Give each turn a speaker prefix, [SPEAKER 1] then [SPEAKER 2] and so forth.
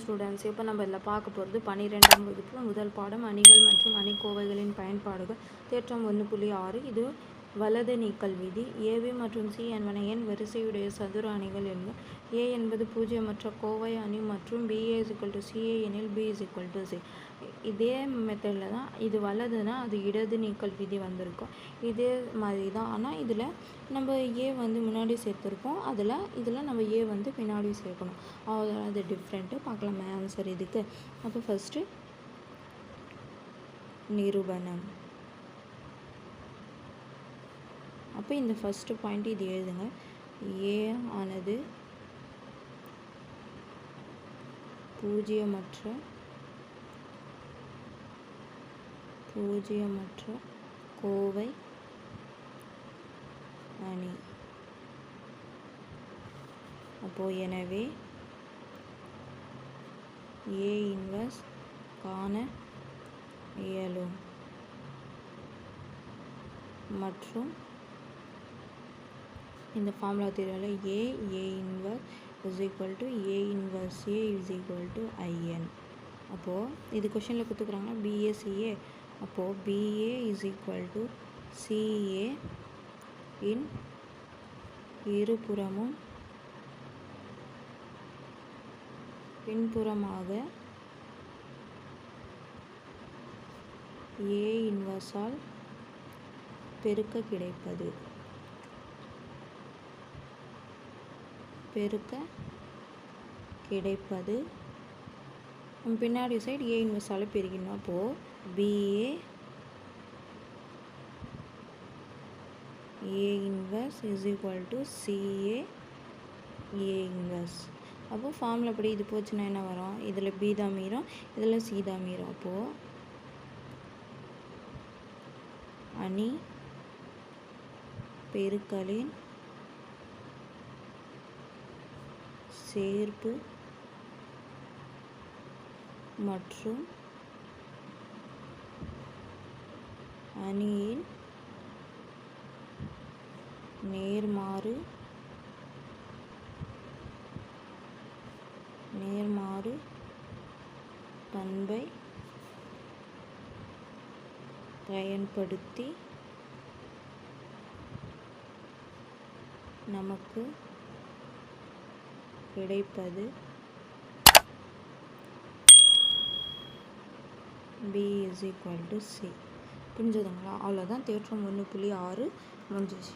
[SPEAKER 1] Students இப்போ நம்ம இதில் பார்க்க போகிறது பன்னிரெண்டாம் வகுப்பு முதல் பாடம் அணிகள் மற்றும் அணிக்கோவைகளின் பயன்பாடுகள் தேற்றம் ஒன்று புள்ளி ஆறு. இது வலது நீக்கல் விதி. ஏபி மற்றும் சி என்பன எண் வரிசையுடைய சதுர அணிகள் என்ன? ஏ என்பது பூஜ்ஜியமற்ற கோவை அணி மற்றும் BA is equal to CA எனில் பி இஸ் டு சி இதே மெத்தடில் தான் இது வலதுனா அது இடது நீக்கல் விதி வந்திருக்கும். இதே மாதிரி தான். ஆனால் இதில் நம்ம ஏ வந்து முன்னாடி சேர்த்துருக்கோம். அதில் இதில் நம்ம ஏ வந்து பின்னாடி சேர்க்கணும். அவ்வளோ அது டிஃப்ரெண்ட்டு பார்க்கலாமே ஆன்சர் இதுக்கு. அப்போ ஃபஸ்ட்டு நிரூபணம். அப்போ இந்த ஃபஸ்ட்டு பாயிண்ட் இது எழுதுங்க. ஏ ஆனது பூஜ்ஜியமற்ற பூஜ்ஜியமற்ற கோவை அணி. அப்போது எனவே ஏ இன்வர்ஸ் காண இயலும். மற்றும் இந்த ஃபார்முலா தெரியல A A inverse is equal to A inverse A is equal to I N அப்போது இது கொஷனில் கொடுத்துக்குறாங்கன்னா பிஏசிஏ அப்போது BA is equal to CA இன் இருபுறமும் பின்புறமாக ஏ இன்வர்ஸால் பெருக்க கிடைப்பது. பெருக்க கிடைப்பது. பின்னாடி சைடு ஏ இன்வெர்ஸால் பிரிக்கணும் அப்போது BA A inverse is equal to CA A inverse அப்போது ஃபார்மில் அப்படி இது போச்சுன்னா என்ன வரும்? இதில் பி தான் மீறும் இதில் சி தான் மீறும். அப்போது அணி பெருக்கலின் சேர்ப்பு மற்றும் அணியின் நேர்மாறு நேர்மாறு பண்பை பயன்படுத்தி நமக்கு கிடைப்பது B is equal to C புரிஞ்சுதுங்களா? அவ்வளோதான் தேற்றம் ஒன்று புள்ளி ஆறு முடிஞ்சிச்சு.